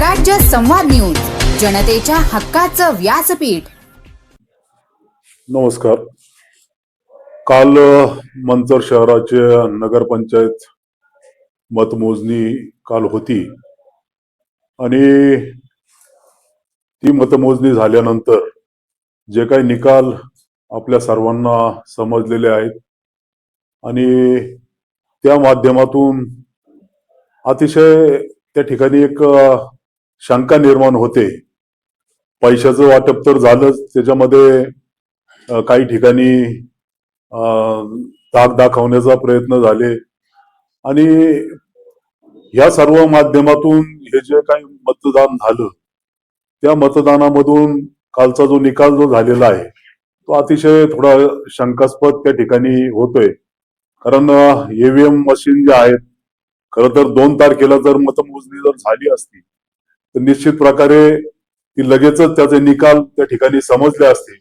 स्वराज्य संवाद न्यूज जनतेच्या हक्काचं व्यासपीठ. नमस्कार. काल मंचर शहराचे नगरपंचायत मतमोजणी काल होती. आणि ती मतमोजणी झाल्यानंतर जे काही निकाल आपल्या सर्वांना समजलेले आहेत आणि त्या माध्यमातून अतिशय त्या ठिकाणी एक शंका निर्माण होते. पैशाचं वाटप तर झालंच. त्याच्यामध्ये काही ठिकाणी ताक दाखवण्याचा प्रयत्न झाले. आणि या सर्व माध्यमातून हे जे काही मतदान झालं त्या मतदानामधून कालचा जो निकाल जो झालेला आहे तो अतिशय थोडा शंकास्पद त्या ठिकाणी होतोय. कारण ईव्हीएम मशीन जे आहेत खरं तर दोन तारखेला जर मतमोजणी जर झाली असती तर निश्चित प्रकारे ती लगेचच त्याचे निकाल त्या ठिकाणी समजले असते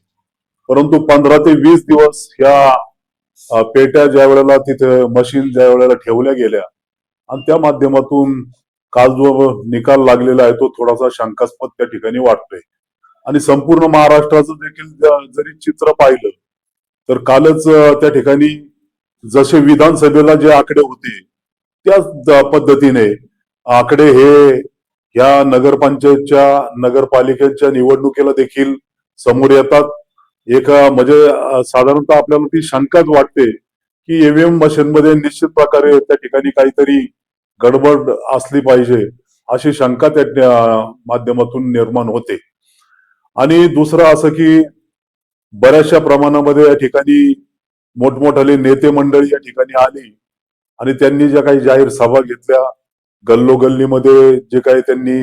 परंतु पंधरा ते वीस दिवस ह्या पेट्या ज्या वेळेला तिथे मशीन ज्या वेळेला ठेवल्या गेल्या आणि त्या माध्यमातून काल जो निकाल लागलेला आहे तो थोडासा शंकास्पद त्या ठिकाणी वाटतोय. आणि संपूर्ण महाराष्ट्राचं देखील जरी चित्र पाहिलं तर कालच त्या ठिकाणी जसे विधानसभेला जे आकडे होते त्याच पद्धतीने आकडे हे या नगरपंचायतच्या नगरपालिकेच्या निवडणुकीला देखील समोर येतात. एक म्हणजे साधारणतः आपल्याला ती शंकाच वाटते की ईव्हीएम मशीन मध्ये निश्चित प्रकारे त्या ठिकाणी काहीतरी गडबड असली पाहिजे अशी शंका त्या त्या माध्यमातून निर्माण होते. आणि दुसरं असं की बऱ्याचशा प्रमाणामध्ये या ठिकाणी मोठमोठाले नेते मंडळी या ठिकाणी आली आणि त्यांनी ज्या काही जाहीर सभा घेतल्या गल्लोगल्लीमध्ये जे काही त्यांनी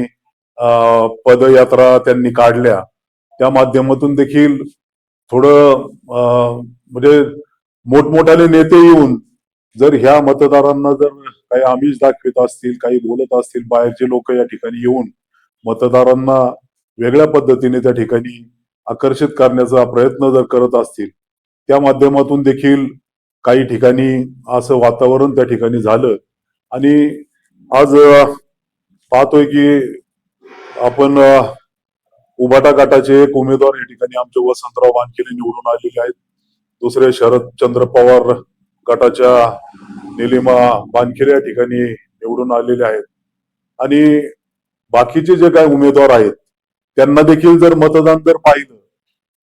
पदयात्रा त्यांनी काढल्या त्या माध्यमातून देखील थोडं म्हणजे मोठमोठ्याने नेते येऊन जर ह्या मतदारांना जर काही आमिष दाखवित असतील काही बोलत असतील बाहेरचे लोक या ठिकाणी येऊन मतदारांना वेगळ्या पद्धतीने त्या ठिकाणी आकर्षित करण्याचा प्रयत्न जर करत असतील त्या माध्यमातून देखील काही ठिकाणी असं वातावरण त्या ठिकाणी झालं. आणि आज पाहतोय की आपण उभाटा गटाचे एक उमेदवार या ठिकाणी आमचे वसंतराव वानखेडे निवडून आलेले आहेत. दुसरे शरदचंद्र पवार गटाच्या निलिमा वानखेडे या ठिकाणी निवडून आलेले आहेत. आणि बाकीचे जे काही उमेदवार आहेत त्यांना देखील जर मतदान जर पाहिलं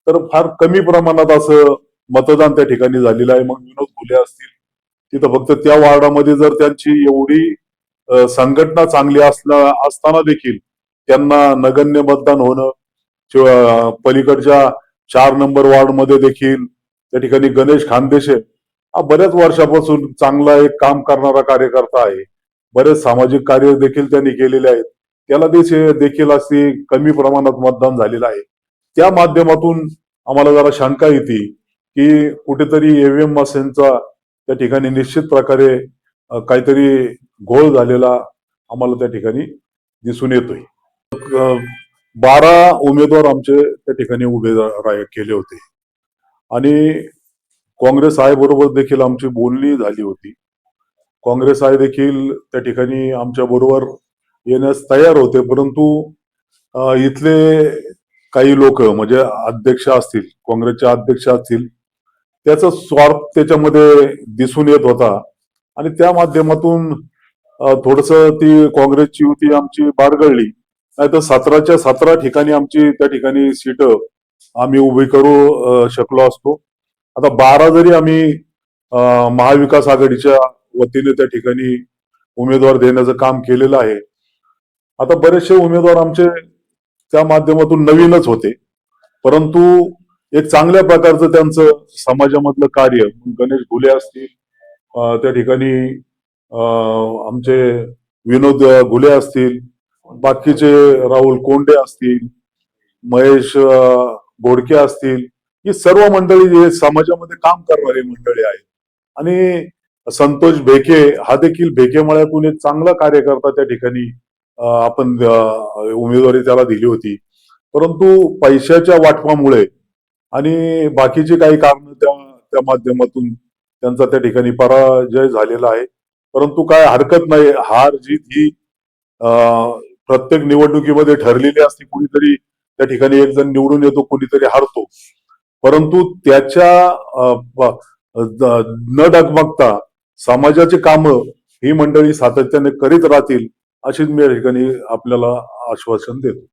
तर फार कमी प्रमाणात असं मतदान त्या ठिकाणी झालेलं आहे. मग विनोद फुले असतील तिथं फक्त त्या वार्डामध्ये जर त्यांची एवढी संघटना चांगली असल्या असताना देखील त्यांना नगण्य मतदान होणं किंवा पलीकडच्या चार नंबर वॉर्डमध्ये देखील त्या ठिकाणी गणेश खानदेशे हा बऱ्याच वर्षापासून चांगला एक काम करणारा कार्यकर्ता आहे. बरेच सामाजिक कार्य देखील त्यांनी केलेले आहेत. त्याला देखील असे कमी प्रमाणात मतदान झालेलं आहे. त्या माध्यमातून आम्हाला जरा शंका येते की कुठेतरी एव्हीएम मशीनचा त्या ठिकाणी निश्चित प्रकारे काहीतरी घोळ झालेला आम्हाला त्या ठिकाणी दिसून येतोय. बारा उमेदवार आमचे त्या ठिकाणी उभे केले होते. आणि काँग्रेस आहे बरोबर देखील आमची बोलणी झाली होती. काँग्रेस आय देखील त्या ठिकाणी आमच्या बरोबर येण्यास तयार होते परंतु इथले काही लोक म्हणजे अध्यक्ष असतील काँग्रेसचे अध्यक्ष असतील त्याचा स्वार्थ त्याच्यामध्ये दिसून येत होता. आणि त्या माध्यमातून थोडस ती काँग्रेसची युती आमची बाडगळली नाही तर सतराच्या सतरा ठिकाणी आमची त्या ठिकाणी सीट आम्ही उभी करू शकलो असतो. आता बारा जरी आम्ही महाविकास आघाडीच्या वतीने त्या ठिकाणी उमेदवार देण्याचं काम केलेलं आहे. आता बरेचसे उमेदवार आमचे त्या माध्यमातून नवीनच होते. परंतु एक चांगल्या प्रकारचं त्यांचं समाजामधलं कार्य गणेश घुले असतील त्या ठिकाणी आमचे विनोद घुले असतील बाकीचे राहुल कोंडे असतील महेश घोडके असतील ही सर्व मंडळी जे समाजामध्ये काम करणारी मंडळी आहेत. आणि संतोष भेके हा देखील भेके मळ्यातून एक चांगला कार्यकर्ता त्या ठिकाणी आपण उमेदवारी त्याला दिली होती. परंतु पैशाच्या वाटपामुळे आणि बाकीची काही कारण त्या त्या माध्यमातून त्यांचा त्या ठिकाणी पराजय झालेला आहे. परंतु काय हरकत नाही. हार जीत ही अ, प्रत्येक निवडणुकीमध्ये ठरलेली असते कुणीतरी त्या ठिकाणी एक जण निवडून येतो कुणीतरी हारतो. परंतु त्याच्या न डगमगता समाजाची कामं ही मंडळी सातत्याने करीत राहतील अशीच मी या ठिकाणी आपल्याला आश्वासन देतो.